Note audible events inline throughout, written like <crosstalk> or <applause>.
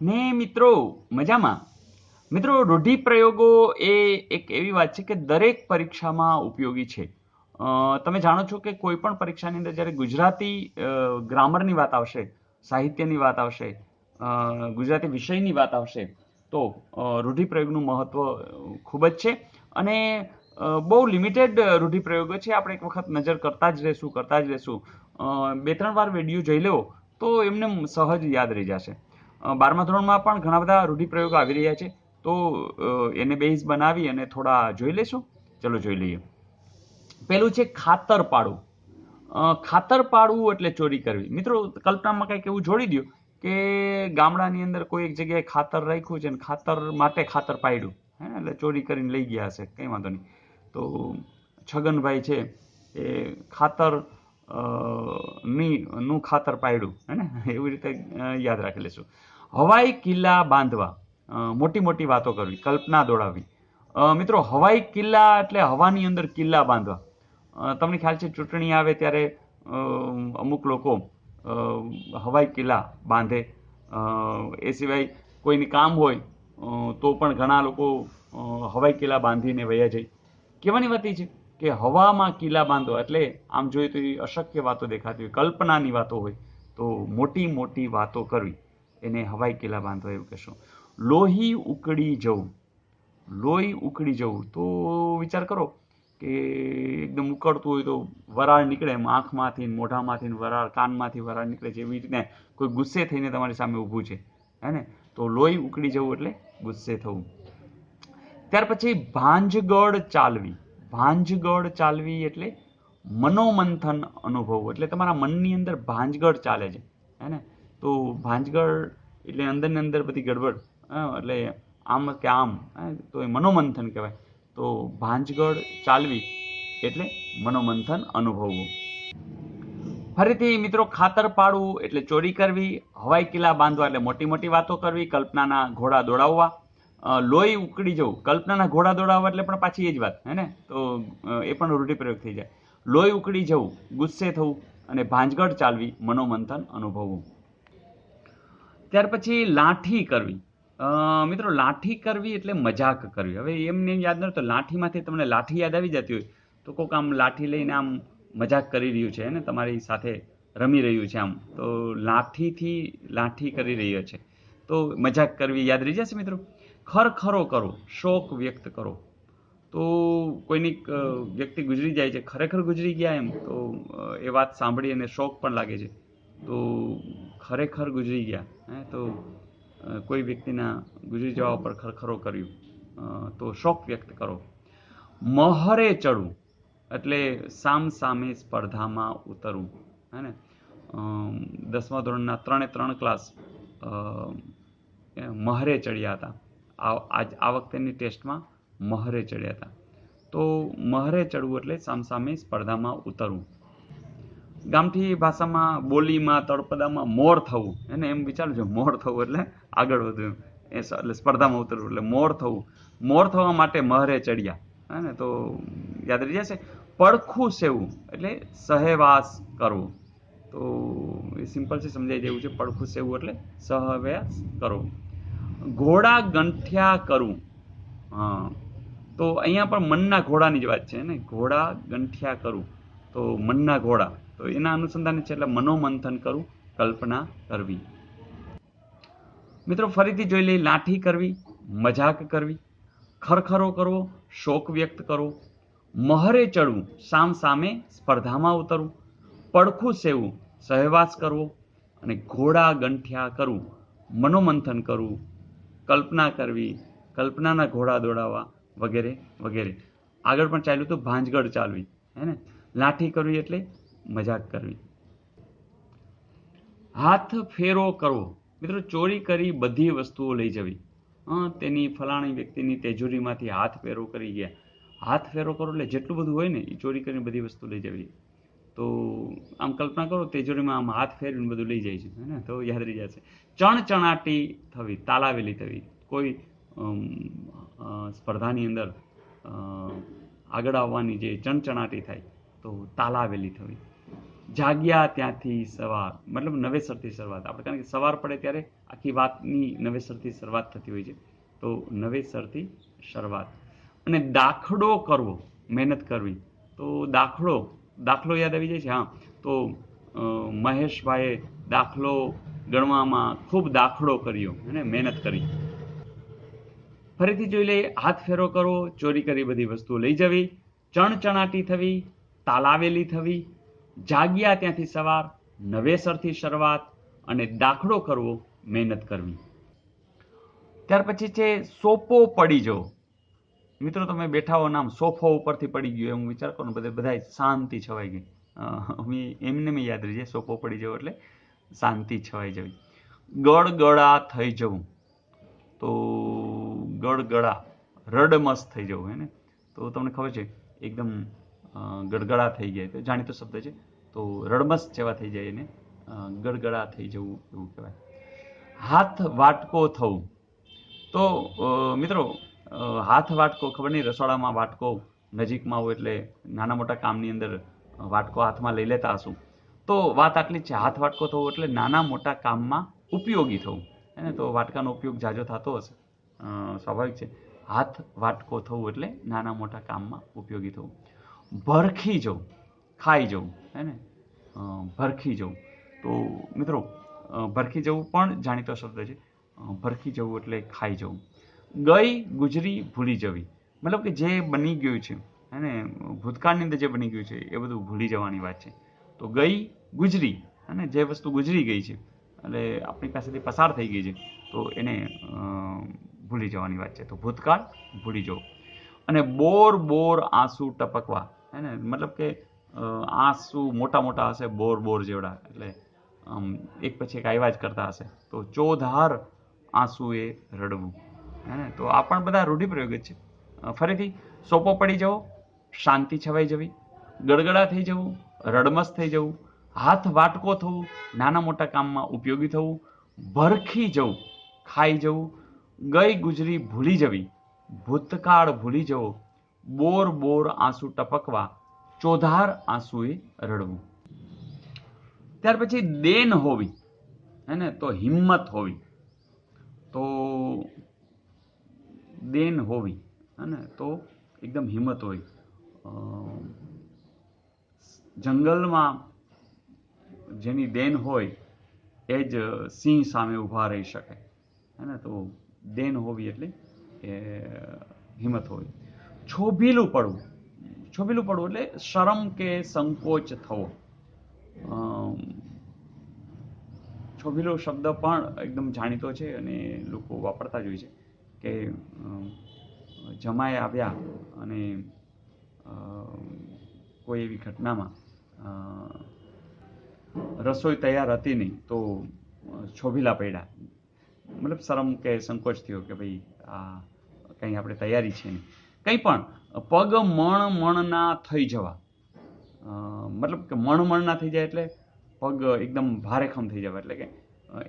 ને મિત્રો, મજામાં? મિત્રો, રૂઢિપ્રયોગો એ એક એવી વાત છે કે દરેક પરીક્ષામાં ઉપયોગી છે. તમે જાણો છો કે કોઈ પણ પરીક્ષાની અંદર જ્યારે ગુજરાતી ગ્રામરની વાત આવશે, સાહિત્યની વાત આવશે ગુજરાતી વિષયની વાત આવશે, તો રૂઢિપ્રયોગનું મહત્વ ખૂબ જ છે. અને બહુ લિમિટેડ રૂઢિપ્રયોગો છે. આપણે એક વખત નજર કરતા જ રહેશું, કરતા જ રહેશું. બે ત્રણ વાર વીડિયો જોઈ લેવો તો એમને સહજ યાદ રહી જશે. બારમા ધોરણમાં પણ ઘણા બધા રૂઢિપ્રયોગો આવી રહ્યા છે. તો એને બેઝ બનાવી અને થોડા જોઈ લેશું ચલો જોઈ લઈએ. પેલું છે ખાતર પાડવું. ખાતર પાડવું એટલે ચોરી કરવી. મિત્રો, કલ્પનામાં કંઈક એવું જોડી દો કે ગામડાની અંદર કોઈ એક જગ્યાએ ખાતર રાખ્યું છે અને ખાતર માટે ખાતર પાડ્યું. હે, એટલે ચોરી કરીને લઈ ગયા હશે. કંઈ વાંધો નહીં. તો, છગનભાઈ છે એ ખાતરની, નું ખાતર પાડ્યું. હે ને? <laughs> એવી રીતે યાદ રાખી લેશું. હવાઈ કિલ્લા બાંધવા. મોટી મોટી વાતો કરવી, કલ્પના દોડાવવી. મિત્રો, હવાઈ કિલ્લા એટલે હવાની અંદર કિલ્લા બાંધવા. તમને ખ્યાલ છે, ચૂંટણી આવે ત્યારે અમુક લોકો હવાઈ કિલ્લા બાંધે. એ સિવાય કોઈની કામ હોય તો પણ ઘણા લોકો હવાઈ કિલ્લા બાંધીને વયા જાય. કહેવાની વાત છે કે હવામાં કિલ્લા બાંધો એટલે આમ જોઈએ તો એ અશક્ય વાતો દેખાતી હોય, કલ્પનાની વાતો હોય, તો મોટી મોટી વાતો કરવી. એને હવાઈ કિલ્લા બાંધવા એવું કહેશું. લોહી ઉકળી જવું. લોહી ઉકળી જવું તો વિચાર કરો કે એકદમ ઉકળતું હોય તો વરાળ નીકળે એમ આંખમાંથી મોઢામાંથી વરાળ, કાનમાંથી વરાળ નીકળે છે એવી રીતે કોઈ ગુસ્સે થઈને તમારી સામે ઊભું છે. હે ને? તો લોહી ઉકળી જવું એટલે ગુસ્સે થવું. ત્યાર પછી ભાંજગઢ ચાલવી. ભાંજગઢ ચાલવી એટલે મનોમંથન અનુભવવું. એટલે તમારા મનની અંદર ભાંજગઢ ચાલે છે. હે ને? તો ભાંજગળ એટલે અંદર ને અંદર બધી ગડબડ એટલે આમ કે આમ તો એ મનોમંથન કહેવાય. તો ભાંજગળ ચાલવી એટલે મનોમંથન અનુભવવું. ફરીથી મિત્રો ખાતર પાડવું એટલે ચોરી કરવી, હવાઈ કિલ્લા બાંધવા એટલે મોટી મોટી વાતો કરવી, કલ્પનાના ઘોડા દોડાવવા. લોહી ઉકળી જવું, કલ્પનાના ઘોડા દોડાવવા એટલે પણ પાછી એ જ વાત હે ને તો એ પણ રૂઢિપ્રયોગ થઈ જાય. લોહી ઉકળી જવું, ગુસ્સે થવું અને ભાંજગઢ ચાલવી મનોમંથન અનુભવવું. ત્યાર પછી લાઠી કરવી. મિત્રો, લાઠી કરવી એટલે મજાક કરવી. હવે એમને એમ યાદ ન લાઠીમાંથી તમને લાઠી યાદ આવી જતી હોય, તો કોક આમ લાઠી લઈને આમ મજાક કરી રહ્યું છે ને? તમારી સાથે રમી રહ્યું છે આમ. તો લાઠીથી લાઠી કરી રહ્યો છે. તો મજાક કરવી યાદ રહી જશે, મિત્રો? ખરખરો કરો, શોક વ્યક્ત કરો. તો કોઈની વ્યક્તિ ગુજરી જાય છે, ખરેખર ગુજરી ગયા એમ, તો એ વાત સાંભળી અને શોક પણ લાગે છે. તો ખરેખર ગુજરી ગયા. તો કોઈ વ્યક્તિના ગુજરી જવા પર ખરખરો કર્યું. તો શોક વ્યક્ત કરો. મહરે ચડવું એટલે સામ સામે સ્પર્ધામાં ઉતરવું હે ને? દસમા ધોરણના ત્રણે ત્રણ ક્લાસ મહરે ચડ્યા હતા. આજ, આ વખતેની ટેસ્ટમાં મહરે ચડ્યા હતા. તો મહરે ચડવું એટલે સામસામે સ્પર્ધામાં ઉતરવું. ગામઠી ભાષામાં બોલીમાં, તળપદામાં મોર થવું. એને એમ વિચારજો, મોર થવું એટલે આગળ વધવું. એટલે સ્પર્ધામાં ઉતરવું એટલે મોર થવું. મોર થવા માટે મહરે ચડ્યા. હે ને? તો યાદ રહી જશે. પડખું સેવું એટલે સહેવાસ કરવો. તો એ સિમ્પલ છે, સમજાઈ જેવું છે. પડખું સેવું એટલે સહવાસ કરવો. ઘોડા ગંઠ્યા કરવું હા. તો અહીંયા પણ મનના ઘોડાની જ વાત છે ને? ઘોડા ગંઠ્યા કરવું તો મનના ઘોડા. તો એના અનુસંધાને છે એટલે મનોમંથન કરવું કલ્પના કરવી. મિત્રો, ફરીથી જોઈ લઈએ, લાઠી કરવી, મજાક કરવી, ખરખરો કરવો, શોક વ્યક્ત કરવો, મહરે ચડવું સામ સામે સ્પર્ધામાં ઉતરવું, પડખું સેવું સહેવાસ કરવો અને ઘોડા ગંઠિયા કરવું, મનોમંથન કરવું, કલ્પના કરવી, કલ્પનાના ઘોડા દોડાવવા વગેરે વગેરે. આગળ પણ ચાલ્યું તો ભાંજગઢ ચાલવી, હે ને? લાઠી કરવી એટલે મજાક કરવી. હાથ ફેરો કરવો. મિત્રો, ચોરી કરી બધી વસ્તુઓ લઈ જવી. તેની ફલાણી વ્યક્તિની તેજુરીમાંથી હાથ ફેરો કરી ગયા. હાથ ફેરો કરો એટલે જેટલું બધું હોય ને, એ ચોરી કરીને બધી વસ્તુ લઈ જવી. તો આમ કલ્પના કરો, તેજોરીમાં આમ હાથ ફેરવીને બધું લઈ જાય છે. હે ને? તો યાદ રહી જશે. ચણચણાટી થવી, તાલાવેલી થવી. કોઈ સ્પર્ધાની અંદર આગળ આવવાની જે ચણચણાટી થાય, તો તાલાવેલી થવી. જાગ્યા ત્યાંથી સવાર, મતલબ નવેસરથી શરૂઆત. આપણે કારણ કે સવાર પડે ત્યારે આખી વાતની નવેસરથી શરૂઆત થતી હોય છે. તો નવેસરથી શરૂઆત. અને દાખલો કરવો, મહેનત કરવી. તો દાખલો દાખલો યાદ આવી જાય છે? હા. તો મહેશભાઈએ દાખલો ગણવામાં ખૂબ દાખલો કર્યો અને મહેનત કરી. ફરીથી જોઈ લઈએ, હાથ ફેરો કરવો, ચોરી કરી બધી વસ્તુઓ લઈ જવી. ચણચણાટી થવી, તાલાવેલી થવી જાગ્યા ત્યાંથી સવાર, નવેસરથી શરૂઆત અને દાખલો કરવો મહેનત કરવી. ત્યાર પછી છે, સોપો પડી જવો. મિત્રો, તમે બેઠા હો નામ સોફો ઉપરથી પડી ગયો એમ વિચાર કરો બધે બધા શાંતિ છવાઈ ગઈ. અમે એમને મેં યાદ રહી જાય, સોપો પડી જવો એટલે શાંતિ છવાઈ જવી. ગળગળા થઈ જવું. તો ગળગળા રડમસ થઈ જવું, હે ને? તો તમને ખબર છે, એકદમ ગળગળા થઈ ગયા. તો જાણીતો શબ્દ છે તો રડમસ જેવા થઈ જાય એને. ગડગડા થઈ જવું એવું કહેવાય. હાથ વાટકો થવું. તો મિત્રો હાથ વાટકો ખબર નહીં, રસોડામાં વાટકો નજીકમાં હોય એટલે નાના મોટા કામની અંદર વાટકો હાથમાં લઈ લેતા હશું. તો વાત આટલી છે, હાથ વાટકો થવું એટલે નાના મોટા કામમાં ઉપયોગી થવું. હે ને તો વાટકાનો ઉપયોગ જાજો થતો હશે. સ્વાભાવિક છે. હાથ વાટકો થવું એટલે નાના મોટા કામમાં ઉપયોગી થવું. ભરખી જવું ખાઈ જવું, હે ને? ભરખી જવું. તો મિત્રો ભરખી જવું પણ જાણીતો શબ્દ છે. ભરખી જવું એટલે ખાઈ જવું. ગઈ ગુજરી ભૂલી જવી. મતલબ કે જે બની ગયું છે, હે ને? ભૂતકાળની અંદર જે બની ગયું છે, એ બધું ભૂલી જવાની વાત છે. તો ગઈ ગુજરી અને જે વસ્તુ ગુજરી ગઈ છે, એટલે આપણી પાસેથી પસાર થઈ ગઈ છે, તો એને ભૂલી જવાની વાત છે. તો ભૂતકાળ ભૂલી જવું. અને બોર બોર આંસુ ટપકવા, હે ને? મતલબ કે આંસુ મોટા મોટા હશે, બોર બોર જેવડા. એટલે, આમ, એક પછી એક આવ્યા જ કરતા હશે. તો ચોધાર આંસુ એ રડવું. હે તો આ પણ બધા રૂઢિપ્રયોગ જ છે. ફરીથી, સોપો પડી જવો, શાંતિ છવાઈ જવી, ગડગડા થઈ જવું, રડમસ થઈ જવું, હાથ વાટકો થવું, નાના મોટા કામમાં ઉપયોગી થવું, ભરખી જવું, ખાઈ જવું, ગઈ ગુજરી ભૂલી જવી, ભૂતકાળ ભૂલી જવો, બોર બોર આંસુ ટપકવા ચોધાર આંસુએ રડવું. ત્યાર પછી દેન હોવી, હે ને? તો હિંમત હોવી. તો દેન હોવી, હે તો એકદમ હિંમત હોય. જંગલમાં જેની દેન હોય, એ જ સિંહ સામે ઊભા રહી શકે. હે ને? તો દેન હોવી એટલે એ હિંમત હોવી છોભીલું પડવું. છોભીલું પડવું એટલે શરમ કે સંકોચ થવો. છોભેલો શબ્દ પણ એકદમ જાણીતો છે અને લોકો વાપરતા જ હોય છે કે જમાય આવ્યા અને કોઈ એવી ઘટનામાં રસોઈ તૈયાર હતી નહીં તો છોભીલા પડ્યા. મતલબ શરમ કે સંકોચ થયો કે ભાઈ આ કંઈ આપણે તૈયારી છે નહીં. કંઈ પણ. પગ મણ મણના થઈ જવા. મતલબ કે મણ મણના થઈ જાય એટલે પગ એકદમ ભારેખમ થઈ જવા એટલે કે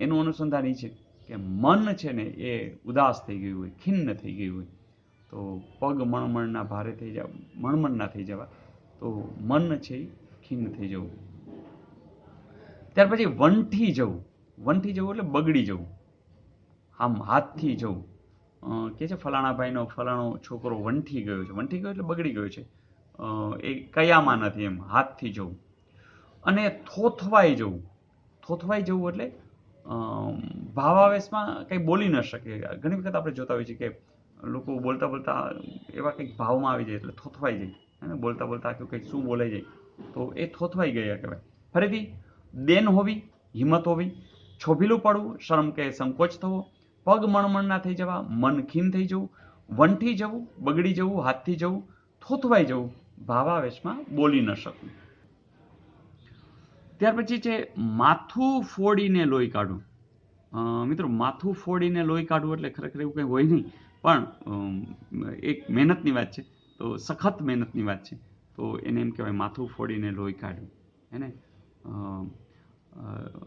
એનું અનુસંધાન એ છે કે મન છે ને એ ઉદાસ થઈ ગયું હોય, ખિન્ન થઈ ગયું હોય. તો પગ મણમણના ભારે થઈ જવા મણમણના થઈ જવા, તો મન છે એ ખિન્ન થઈ જવું. ત્યાર પછી વંઠી જવું. વંઠી જવું એટલે બગડી જવું. આમ હાથથી જવું. કે છે ફલાણાભાઈનો ફલાણો છોકરો વંઠી ગયો છે. વંઠી ગયો એટલે બગડી ગયો છે. એ કયામાં નથી એમ, હાથથી જવું અને થોથવાઈ જવું. થોથવાઈ જવું એટલે ભાવાવેશમાં કંઈ બોલી ન શકે. ઘણી વખત આપણે જોતા હોઈએ છીએ કે લોકો બોલતા બોલતા એવા કંઈક ભાવમાં આવી જાય એટલે થોથવાઈ જાય. અને બોલતા બોલતા આખું કંઈક શું બોલાઈ જાય. તો એ થોથવાઈ ગયા કહેવાય. ફરીથી, દેન હોવી, હિંમત હોવી, છોભીલું પડવું, શરમ કે સંકોચ થવો પગ મણમણના થઈ જવા મન ખીન થઈ જવું વંઠી જવું બગડી જવું હાથથી જવું થોથવાઈ જવું ભાવાવેશમાં બોલી ન શકવું. ત્યાર પછી છે માથું ફોડીને લોહી કાઢવું. મિત્રો માથું ફોડીને લોહી કાઢવું એટલે ખરેખર એવું કંઈ હોય નહીં પણ એક મહેનતની વાત છે તો સખત મહેનતની વાત છે તો એને એમ કહેવાય માથું ફોડીને લોહી કાઢવું. હે ને? અ, અ,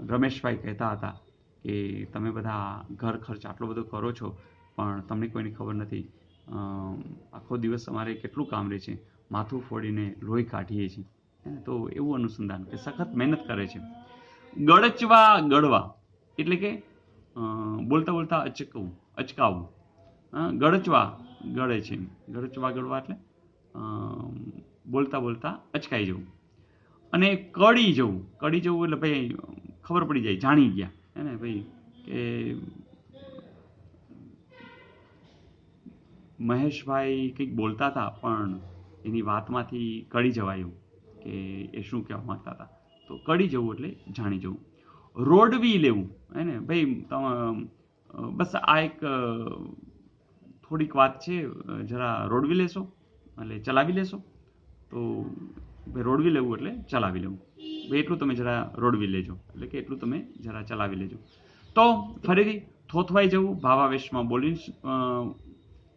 રમેશભાઈ કહેતા હતા કે તમે બધા ઘર ખર્ચ આટલો બધો કરો છો, પણ તમને કોઈની ખબર નથી. આખો દિવસ અમારે કેટલું કામ રહે છે. માથું ફોડીને લોહી કાઢીએ છીએ. તો એવું અનુસંધાન કે સખત મહેનત કરે છે. ગળચવા ગળવા એટલે કે બોલતા બોલતા અચકવું, અચકાવવું. ગળચવા ગળે છે ગળચવા ગળવા એટલે બોલતા બોલતા અચકાઈ જવું. અને કડી જવું. કડી જવું એટલે ભાઈ ખબર પડી જાય, જાણી ગયા. હે ને ભાઈ કે મહેશભાઈ કંઈક બોલતા હતા, પણ એની વાતમાંથી કડી જવાયું કે એ શું કહેવા માગતા હતા. તો કડી જવું એટલે જાણી જવું. રોડવી લેવું હે ને ભાઈ, તમે બસ આ એક થોડીક વાત છે જરા રોડવી લેશો, એટલે ચલાવી લેશો. તો, ભાઈ, રોડવી લેવું એટલે ચલાવી લેવું. એટલું તમે જરા રોડવી લેજો. એટલે કે એટલું તમે જરા ચલાવી લેજો. તો ફરીથી થોથવાઈ જવું, ભાવાવેશમાં બોલી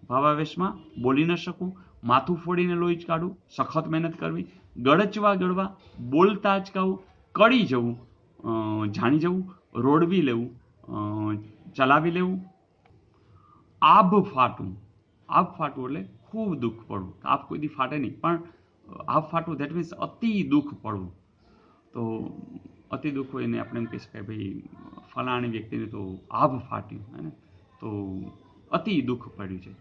ભાવાવેશમાં બોલી ન શકું માથું ફોડીને લોહી જ કાઢવું, સખત મહેનત કરવી, ગળચવા ગળવા બોલતા અચકાવું કળી જવું જાણી જવું, રોડવી લેવું ચલાવી લેવું. આભ ફાટવું. આભ ફાટવું એટલે ખૂબ દુઃખ પડવું. આભ કોઈ દી ફાટે નહીં. પણ આભ ફાટવું ધેટ મીન્સ અતિ દુઃખ પડવું. તો અતિ દુઃખ હોય એને આપણે એમ કહી શકાય, ભાઈ, ફલાણી વ્યક્તિને તો આભ ફાટ્યું હે ને? તો અતિ દુઃખ પડ્યું છે.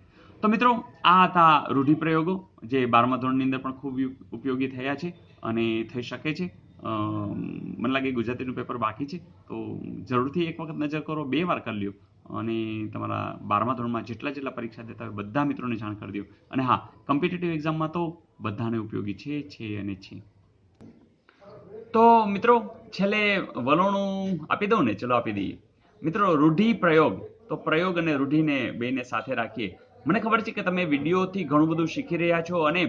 તો મિત્રો, આ હતા રૂઢિપ્રયોગો, જે બારમા ધોરણની અંદર પણ ખૂબ ઉપયોગી થયા છે અને થઈ શકે છે. મને લાગે ગુજરાતીનું પેપર બાકી છે. તો જરૂરથી એક વખત નજર કરો, બે વાર કરી લ્યો અને તમારા બારમા ધોરણમાં જેટલા જેટલા પરીક્ષા દેતા હોય, બધા મિત્રોને જાણ કરી દો અને હા કોમ્પિટિટિવ એક્ઝામમાં તો બધાને ઉપયોગી છે છે અને છે. તો મિત્રો, છેલ્લે વલણું આપી દઉં ને, ચલો આપી દઈએ. મિત્રો, રૂઢિ પ્રયોગ. તો પ્રયોગ અને રૂઢિને બેને સાથે રાખીએ. મને ખબર છે કે તમે વિડીયોથી ઘણું બધું શીખી રહ્યા છો અને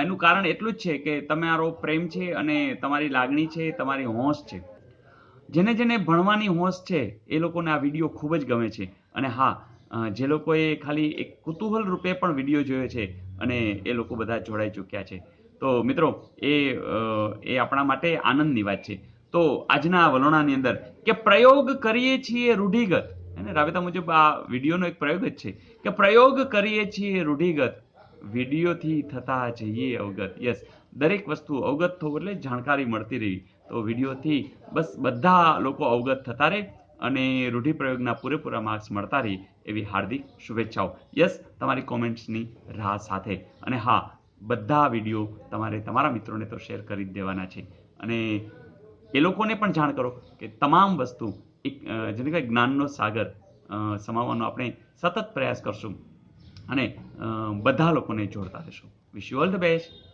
એનું કારણ એટલું જ છે કે તમારો પ્રેમ છે અને તમારી લાગણી છે, તમારી હોંશ છે. જેને જેને ભણવાની હોંશ છે, એ લોકોને આ વીડિયો ખૂબ જ ગમે છે. અને હા જે લોકોએ ખાલી એક કુતૂહલ રૂપે પણ વીડિયો જોયો છે અને એ લોકો બધા જોડાઈ ચૂક્યા છે. તો મિત્રો, એ એ આપણા માટે આનંદની વાત છે. તો આજના આ વલણાની અંદર કે પ્રયોગ કરીએ છીએ રૂઢિગત, અને રાબેતા મુજબ આ વિડીયોનો એક પ્રયોગ જ છે, કે પ્રયોગ કરીએ છીએ રૂઢિગત, વિડીયોથી થતા જઈએ અવગત. યસ દરેક વસ્તુ અવગત થવું એટલે જાણકારી મળતી રહી. તો વિડીયોથી બસ બધા લોકો અવગત થતા રહે અને રૂઢિપ્રયોગના પૂરેપૂરા માર્ક્સ મળતા રહે એવી હાર્દિક શુભેચ્છાઓ. યસ તમારી કોમેન્ટ્સની રાહ સાથે. અને હા બધા વીડિયો તમારે તમારા મિત્રોને તો શેર કરી જ દેવાના છે. અને એ લોકોને પણ જાણ કરો કે તમામ વસ્તુ એક જેને કહેવાય જ્ઞાનનો સાગર સમાવવાનો આપણે સતત પ્રયાસ કરશું અને બધા લોકોને જોડતા રહેશું. Wish you all the best